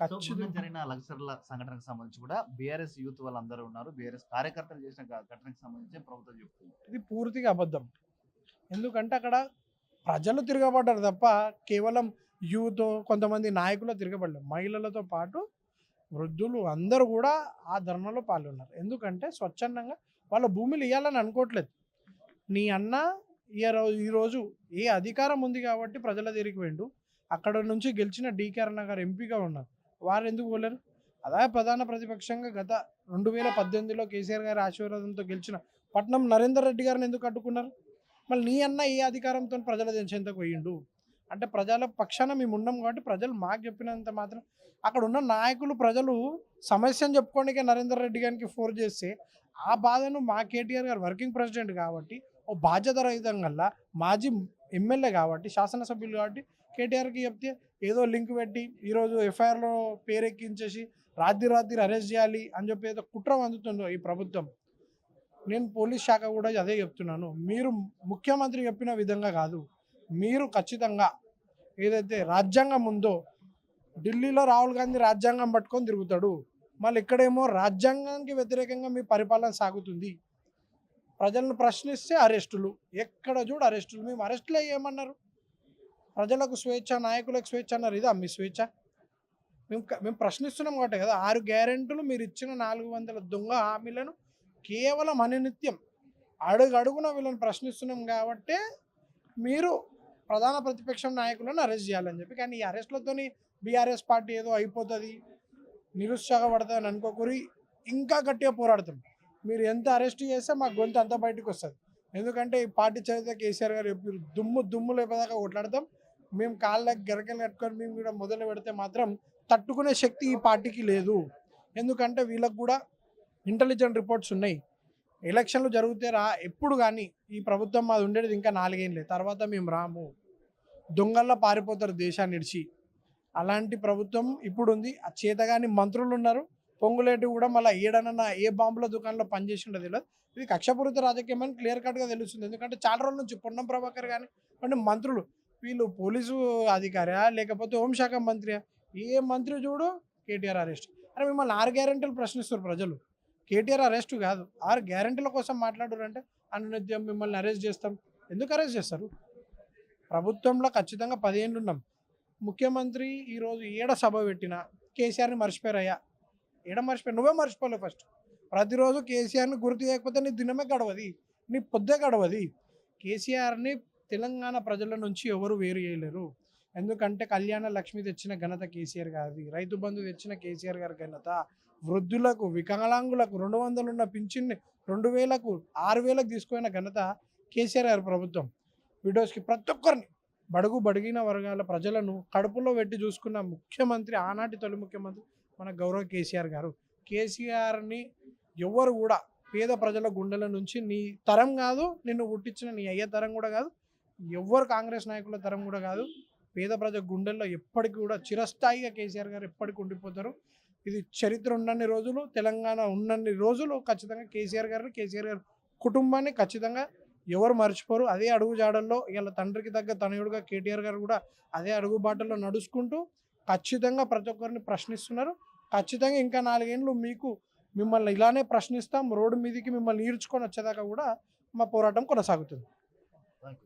మొన్న జరిగిన లగ్జర్ల సంఘటనకు సంబంధించి కూడా బీఆర్ఎస్ యూత్ వాళ్ళందరూ ఉన్నారు. బీఆర్ఎస్ కార్యకర్తలు చేసిన ఘటనకు సంబంధించి ప్రభుత్వం చెప్తుంది ఇది పూర్తిగా అబద్ధం. ఎందుకంటే అక్కడ ప్రజలు తిరగబడ్డారు తప్ప కేవలం యూత్ కొంతమంది నాయకులు తిరగబడలేదు. మహిళలతో పాటు వృద్ధులు అందరూ కూడా ఆ ధర్మంలో పాల్గొన్నారు. ఎందుకంటే స్వచ్ఛందంగా వాళ్ళ భూమిలు ఇవ్వాలని అనుకోవట్లేదు. నీ అన్న ఈ రోజు ఈరోజు ఏ అధికారం ఉంది కాబట్టి ప్రజల దగ్గరికి వెండు అక్కడ నుంచి గెలిచిన డీకే అరుణ గారు ఎంపీగా ఉన్నారు. వారు ఎందుకు పోలేరు అదే ప్రధాన ప్రతిపక్షంగా గత రెండు వేల పద్దెనిమిదిలో కేసీఆర్ గారి ఆశీర్వాదంతో గెలిచిన పట్నం నరేందర్ రెడ్డి గారిని ఎందుకు అడ్డుకున్నారు? మళ్ళీ నీ అన్న ఏ అధికారంతో ప్రజల చెంతకు పోయిండు? అంటే ప్రజల పక్షాన మేము ఉన్నాం కాబట్టి ప్రజలు మాకు చెప్పినంత మాత్రం అక్కడ ఉన్న నాయకులు ప్రజలు సమస్యను చెప్పుకోనికే నరేందర్ రెడ్డి గారికి ఫోర్ చేస్తే ఆ బాధను మా కేటీఆర్ గారు వర్కింగ్ ప్రెసిడెంట్ కాబట్టి ఓ బాధ్యత రహితంగా మాజీ ఎమ్మెల్యే కాబట్టి శాసనసభ్యులు కాబట్టి కేటీఆర్కి చెప్తే ఏదో లింక్ పెట్టి ఈరోజు ఎఫ్ఐఆర్లో పేరెక్కించేసి రాత్రి రాత్రి అరెస్ట్ చేయాలి అని చెప్పి ఏదో కుట్ర అందుతుందో ఈ ప్రభుత్వం. నేను పోలీస్ శాఖ కూడా అదే చెప్తున్నాను. మీరు ముఖ్యమంత్రి చెప్పిన విధంగా కాదు. మీరు ఖచ్చితంగా ఏదైతే రాజ్యాంగం ఉందో ఢిల్లీలో రాహుల్ గాంధీ రాజ్యాంగం పట్టుకొని తిరుగుతాడు. మళ్ళీ ఇక్కడేమో రాజ్యాంగానికి వ్యతిరేకంగా మీ పరిపాలన సాగుతుంది. ప్రజలను ప్రశ్నిస్తే అరెస్టులు. ఎక్కడ చూడు అరెస్టులు. మేము అరెస్టులే ఏమన్నారు? ప్రజలకు స్వేచ్ఛ నాయకులకు స్వేచ్ఛ అన్నారు. ఇదా మీ స్వేచ్ఛ? మేము మేము ప్రశ్నిస్తున్నాం కాబట్టి కదా ఆరు గ్యారెంటీలు మీరు ఇచ్చిన నాలుగు వందల దొంగ హామీలను కేవలం అనునిత్యం అడుగడుగున వీళ్ళని ప్రశ్నిస్తున్నాం కాబట్టే మీరు ప్రధాన ప్రతిపక్షం నాయకులను అరెస్ట్ చేయాలని చెప్పి కానీ ఈ అరెస్ట్లతోని బీఆర్ఎస్ పార్టీ ఏదో అయిపోతుంది నిరుత్సాహపడుతుంది అని అనుకోకూరి ఇంకా గట్టిగా పోరాడతాం. మీరు ఎంత అరెస్ట్ చేస్తే మా గొంతు అంత బయటకు వస్తుంది. ఎందుకంటే ఈ పార్టీ చరిత్ర కేసీఆర్ గారు దుమ్ము దుమ్ము లేపేదాకా కొట్లాడతాం. మేము కాళ్ళకి గరకలు కట్టుకొని మేము కూడా మొదలు పెడితే మాత్రం తట్టుకునే శక్తి ఈ పార్టీకి లేదు. ఎందుకంటే వీళ్ళకు కూడా ఇంటెలిజెంట్ రిపోర్ట్స్ ఉన్నాయి. ఎలక్షన్లు జరిగితే రా ఎప్పుడు కానీ ఈ ప్రభుత్వం మాది ఉండేది ఇంకా నాలుగేళ్ళే తర్వాత మేము రాము. దొంగల్లో పారిపోతారు దేశాన్ని ఇడిచి. అలాంటి ప్రభుత్వం ఇప్పుడు ఉంది ఆ చేతగాని మంత్రులు ఉన్నారు. పొంగులేటి కూడా మళ్ళీ ఏడనన్నా ఏ బాంబుల దుకాణంలో పనిచేసిండో తెలియదు. ఇది కక్షపూరిత రాజకీయం అని క్లియర్ కట్గా తెలుస్తుంది. ఎందుకంటే చాలా రోజుల నుంచి పొన్నం ప్రభాకర్ కానీ అంటే మంత్రులు వీళ్ళు పోలీసు అధికారా లేకపోతే హోంశాఖ మంత్రియా? ఏ మంత్రి చూడు? కేటీఆర్ అరెస్ట్. అరే మిమ్మల్ని ఆరు గ్యారెంటీలు ప్రశ్నిస్తారు ప్రజలు. కేటీఆర్ అరెస్ట్ కాదు. ఆరు గ్యారెంటీల కోసం మాట్లాడారంటే అనునిత్యం మిమ్మల్ని అరెస్ట్ చేస్తాం. ఎందుకు అరెస్ట్ చేస్తారు? ప్రభుత్వంలో ఖచ్చితంగా పదిహేను ఉన్నాం. ముఖ్యమంత్రి ఈరోజు ఏడ సభ పెట్టినా కేసీఆర్ని మర్చిపోయారయ్యా. ఏడ మర్చిపోయి నువ్వే మర్చిపోలేవు ఫస్ట్. ప్రతిరోజు కేసీఆర్ని గుర్తు చేయకపోతే నీ దినమే గడవది. నీ పొద్దే గడవది. కేసీఆర్ని తెలంగాణ ప్రజల నుంచి ఎవరు వేరు చేయలేరు. ఎందుకంటే కళ్యాణ లక్ష్మి తెచ్చిన ఘనత కేసీఆర్ గారిది రైతు బంధు తెచ్చిన కేసీఆర్ గారి ఘనత వృద్ధులకు వికలాంగులకు రెండు వందలున్న పింఛన్ని రెండు వేలకు ఆరు వేలకు తీసుకున్న ఘనత కేసీఆర్ గారి ప్రభుత్వం. విడోస్కి ప్రతి ఒక్కరిని బడుగు బడిగిన వర్గాల ప్రజలను కడుపులో పెట్టి చూసుకున్న ముఖ్యమంత్రి ఆనాటి తొలి ముఖ్యమంత్రి మన గౌరవ కేసీఆర్ గారు. కేసీఆర్ని ఎవరు కూడా పేద ప్రజల గుండెల నుంచి నీ తరం కాదు నిన్ను పుట్టించిన నీ అయ్య తరం కూడా కాదు ఎవ్వరు కాంగ్రెస్ నాయకుల తరం కూడా కాదు. పేద ప్రజల గుండెల్లో ఎప్పటికీ కూడా చిరస్థాయిగా కేసీఆర్ గారు ఎప్పటికీ ఉండిపోతారు. ఇది చరిత్ర ఉన్నన్ని రోజులు తెలంగాణ ఉన్నన్ని రోజులు ఖచ్చితంగా కేసీఆర్ గారిని కేసీఆర్ గారి కుటుంబాన్ని ఖచ్చితంగా ఎవరు మర్చిపోరు. అదే అడుగు జాడల్లో ఇలా తండ్రికి తగ్గ తనయుడుగా కేటీఆర్ గారు కూడా అదే అడుగు బాటల్లో నడుచుకుంటూ ఖచ్చితంగా ప్రతి ఒక్కరిని ప్రశ్నిస్తున్నారు. ఖచ్చితంగా ఇంకా నాలుగేళ్ళు మీకు మిమ్మల్ని ఇలానే ప్రశ్నిస్తాం. రోడ్డు మీదకి మిమ్మల్ని ఈడ్చుకొని వచ్చేదాకా కూడా మా పోరాటం కొనసాగుతుంది.